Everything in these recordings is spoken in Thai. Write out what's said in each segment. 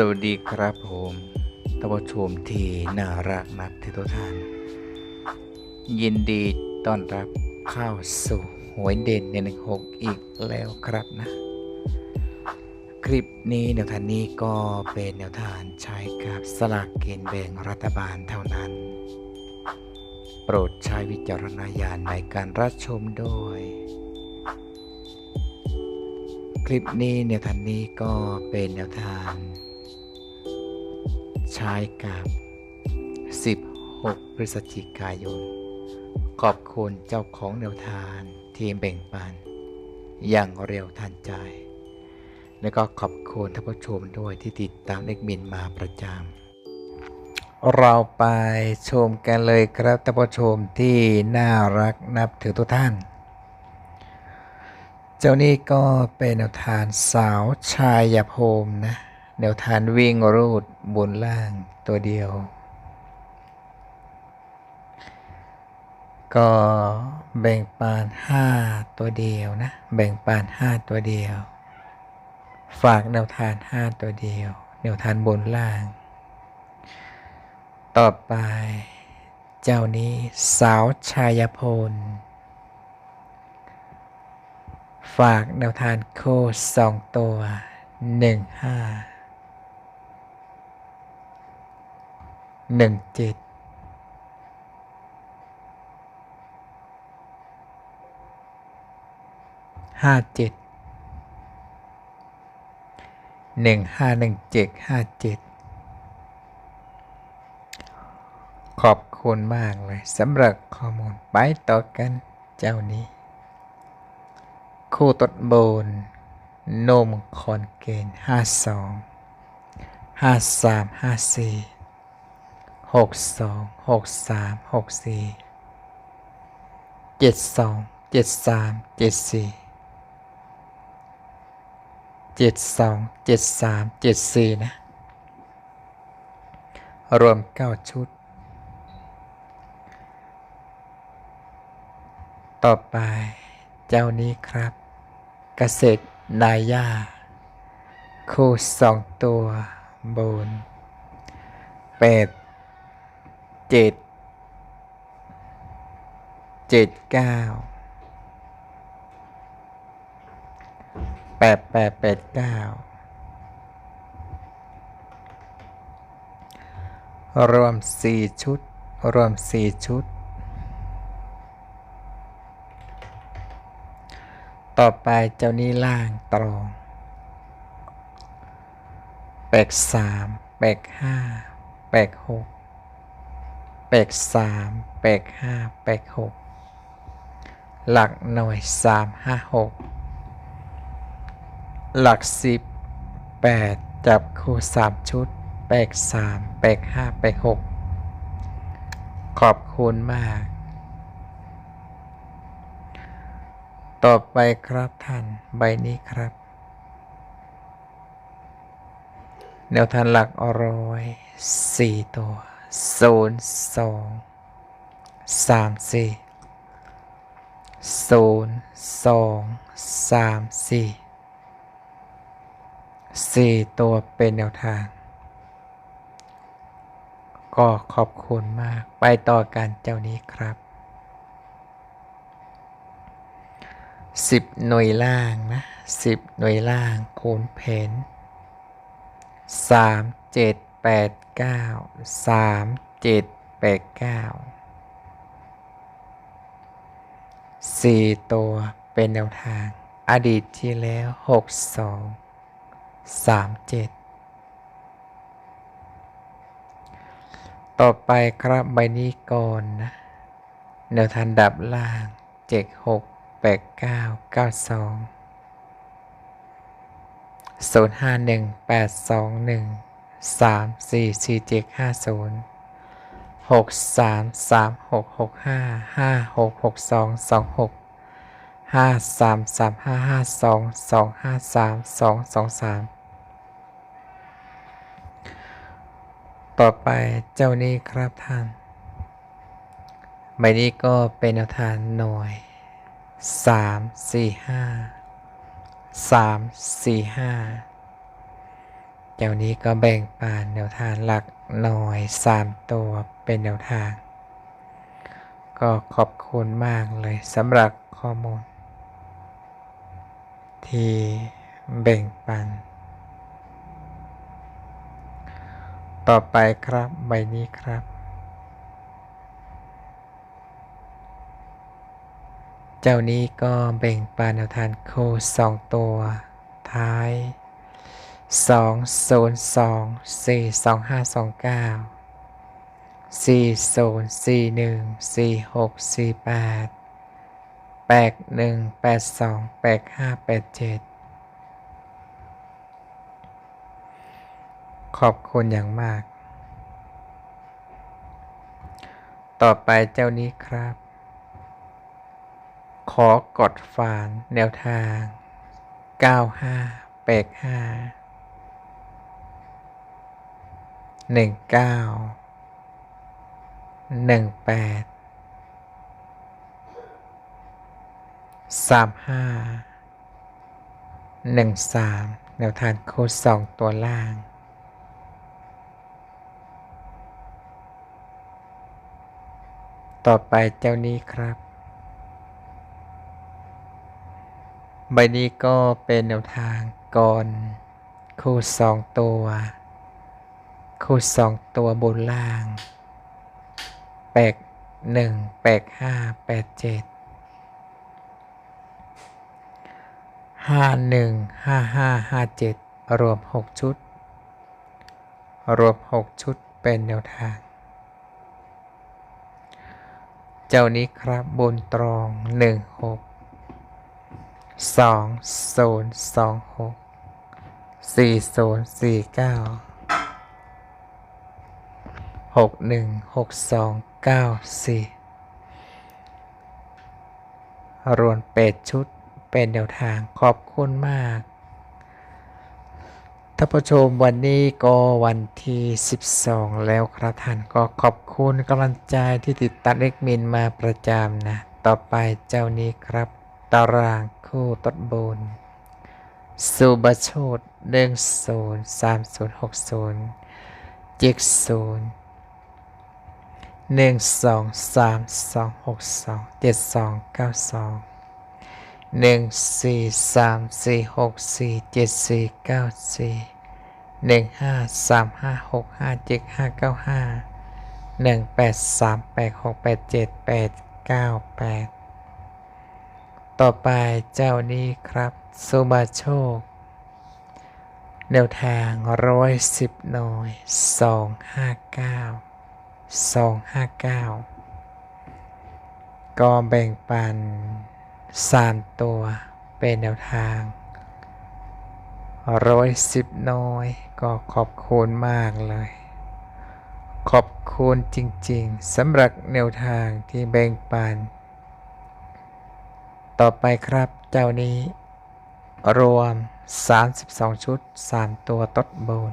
สวัสดีครับผมท่านผู้ชมที่น่ารักนับที่ทุกท่าน ยินดีต้อนรับเข้าสู่หวยเด่นในหนึ่งหกอีกแล้วครับนะ คลิปนี้แนวทางนี้ก็เป็นแนวทางใช้กับสลากกินแบ่งรัฐบาลเท่านั้น โปรดใช้วิจารณญาณในการรับชมด้วยคลิปนี้แนวทางนี้ก็เป็นแนวทาง ใช้กับ 16 พฤศจิกายน ขอบคุณเจ้าของแนวทางที่แบ่งปัน อย่างเร็วทันใจ และก็ขอบคุณท่านผู้ชมด้วยที่ติดตามเล็กมินมาประจำเราไปชมกันเลยครับท่านผู้ชมที่น่ารักนับถือทุกท่าน เจ้านี่ก็เป็นแนวทางสาวชายยาโพมนะ แนวทางวิ่งรูดบนล่างตัวเดียว ก็แบ่งปานห้าตัวเดียวนะ แบ่งปานห้าตัวเดียว ฝากแนวทางห้าตัวเดียว แนวทางบนล่าง ต่อไป เจ้านี้สาวชายพล ฝากแนวทางโคสองตัวหนึ่งห้า หนึ่งเจ็ดห้าเจ็ดหนึ่งห้าหนึ่งเจ็ดห้าเจ็ดขอบคุณมากเลยสำหรับข้อมูลไปต่อกันเจ้านี้ คู่ตดโบนนมคอนเกนห้าสองห้าสามห้าสี่ หกสองหกสามหกสี่เจ็ดสองเจ็ดสามเจ็ดสี่เจ็ดสองเจ็ดสามเจ็ดสี่นะ รวมเก้าชุด ต่อไปเจ้านี้ครับ เกษตรนายาคู่สองตัวบนแปด เจ็ดเจ็ดเก้าแปดแปดแปดเก้ารวมสี่ชุด รวมสี่ชุด ต่อไปเจ้านี้ล่างตรงแปกสามแปกห้าแปกหก แปกสามแปกห้าแปกหกหลักหน่วยสามห้าหกหลักสิบแปดจับคู่สามชุดแปกสามแปกห้าแปกหกขอบคุณมาก ต่อไปครับท่านใบนี้ครับ แนวทางหลักอร้อยสี่ตัว ศูนย์สองสามสี่ศูนย์สองสามสี่สี่ตัวเป็นแนวทาง ก็ขอบคุณมากไปต่อกันเจ้านี้ครับสิบหน่วยล่างนะสิบหน่วยล่างคูณเพนสามเจ็ด แปดเก้าสามเจ็ดแปดเก้าสี่ตัวเป็นแนวทาง อดีตที่แล้วหกสองสามเจ็ดต่อไปครับใบนี้ก่อนนะแนวทางดับล่างเจ็ดหกแปดเก้าเก้าสองศูนย์ห้าหนึ่งแปดสองหนึ่ง สามสี่สี่เจ็ดห้าศูนย์หกสามสามหกหกห้าห้าหกหกสองสองหกห้าสามสามห้าห้าสองสองห้าสามสองสองสามต่อไปเจ้านี้ครับท่านใบนี้ก็เป็นแนวทางหน่วยสามสี่ห้าสามสี่ห้า เจ้านี้ก็แบ่งปันแนวทางหลักหน่อยสามตัวเป็นแนวทาง ก็ขอบคุณมากเลยสำหรับข้อมูล ที่แบ่งปัน ต่อไปครับใบนี้ครับ เจ้านี้ก็แบ่งปันแนวทางโคสองตัวท้าย สองศูนย์สองสี่สองห้าสองเก้าสี่ศูนย์สี่หนึ่งสี่หกสี่แปดแปดหนึ่งแปดสองแปดห้าแปดเจ็ดขอบคุณอย่างมาก ต่อไปเจ้านี้ครับ ขอกดฝานแนวทาง 95 8 5 หนึ่งเก้าหนึ่งแปดสามห้าหนึ่งสามแนวทางโค้ดสองตัวล่าง ต่อไปเจ้านี้ครับ ใบนี้ก็เป็นแนวทางก่อน คู่สองตัว คู่สองตัวบนล่างแปกหนึ่งแปกห้าแปดเจ็ดห้าหนึ่งห้าห้าห้าเจ็ดรวมหกชุด รวมหกชุดเป็นแนวทาง เจ้านี้ครับบนตรองหนึ่งหกสองศูนย์สองหกสี่ศูนย์สี่เก้า หกหนึ่งหกสองเก้าสี่รวมเป็ดชุดเป็นแนวทางขอบคุณมากท่านผู้ชมวันนี้ก็วันที่ 12 แล้วครับท่านก็ขอบคุณกำลังใจที่ติดตามเล็กมินมาประจำนะ ต่อไปเจ้านี้ครับ ตารางคู่ต้นบุญสุบโชดหนึ่งศูนย์สามศูนย์หกศูนย์เจ็ดศูนย์ หนึ่งสองสามสองหกสองเจ็ดสองเก้าสองหนึ่งสี่สามสี่หกสี่เจ็ดสี่เก้าสี่หนึ่งห้าสามห้าหกห้าเจ็ดห้าเก้าห้าหนึ่งแปดสามแปดหกแปดเจ็ดแปดเก้าแปดต่อไปเจ้านี้ครับสุบาโชค แนวทางร้อยสิบหน่อยสองห้าเก้า สองห้าเก้าก็แบ่งปันสามตัวเป็นแนวทางร้อยสิบน้อย ก็ขอบคุณมากเลย ขอบคุณจริงๆสำหรับแนวทางที่แบ่งปัน ต่อไปครับเจ้านี้ รวม 32 ชุด 3 ตัวตดโบน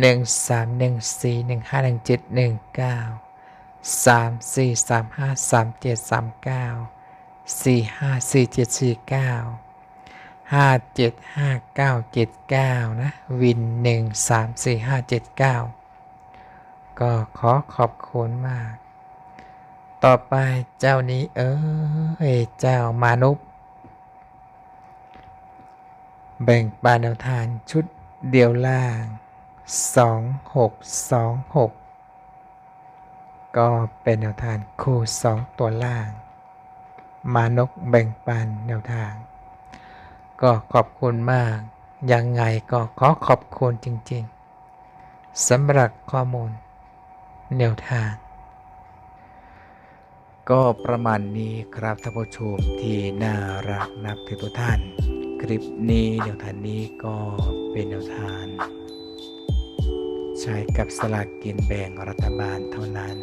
หนึ่งสามหนึ่งสี่หนึ่งห้าหนึ่งเจ็ดหนึ่งเก้าสามสี่สามห้าสามเจ็ดสามเก้าสี่ห้าสี่เจ็ดสี่เก้าห้าเจ็ดห้าเก้าเจ็ดเก้านะวินหนึ่งสามสี่ห้าเจ็ดเก้าก็ขอขอบคุณมาก ต่อไปเจ้านี้เอ้ยเจ้ามานุปแบ่งปานแนวทานชุดเดียวล่าง 2 6 2 6 ก็เป็นแนวทางคู่สองตัวล่าง มานกแบ่งปันแนวทาง ก็ขอบคุณมาก ยังไงก็ขอขอบคุณจริงๆสำหรับข้อมูล แนวทาง ก็ประมาณนี้ครับท่านผู้ชมที่น่ารักนับถือทุกท่าน คลิปนี้แนวทางนี้ก็เป็นแนวทาง ชช้กับสลากกินแบ่งรัฐบาลเท่านั้น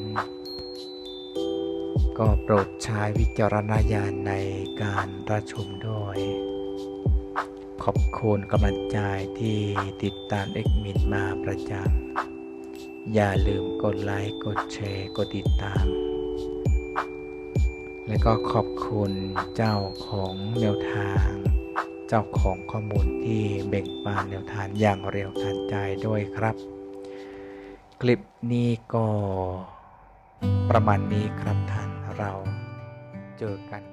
ก็โปรดใช้วิจารณญาณในการรับชมด้วย ขอบคุณกำลังใจที่ติดตามเอ็กมินมาประจำ อย่าลืมกดไลค์ กดแชร์ กดติดตาม และก็ขอบคุณเจ้าของแนวทางเจ้าของข้อมูลที่แบ่งปันแนวทางอย่างเร็วทันใจด้วยครับ ลิปนี้ก็ประมาณนี้ครับท่านเราเจอกัน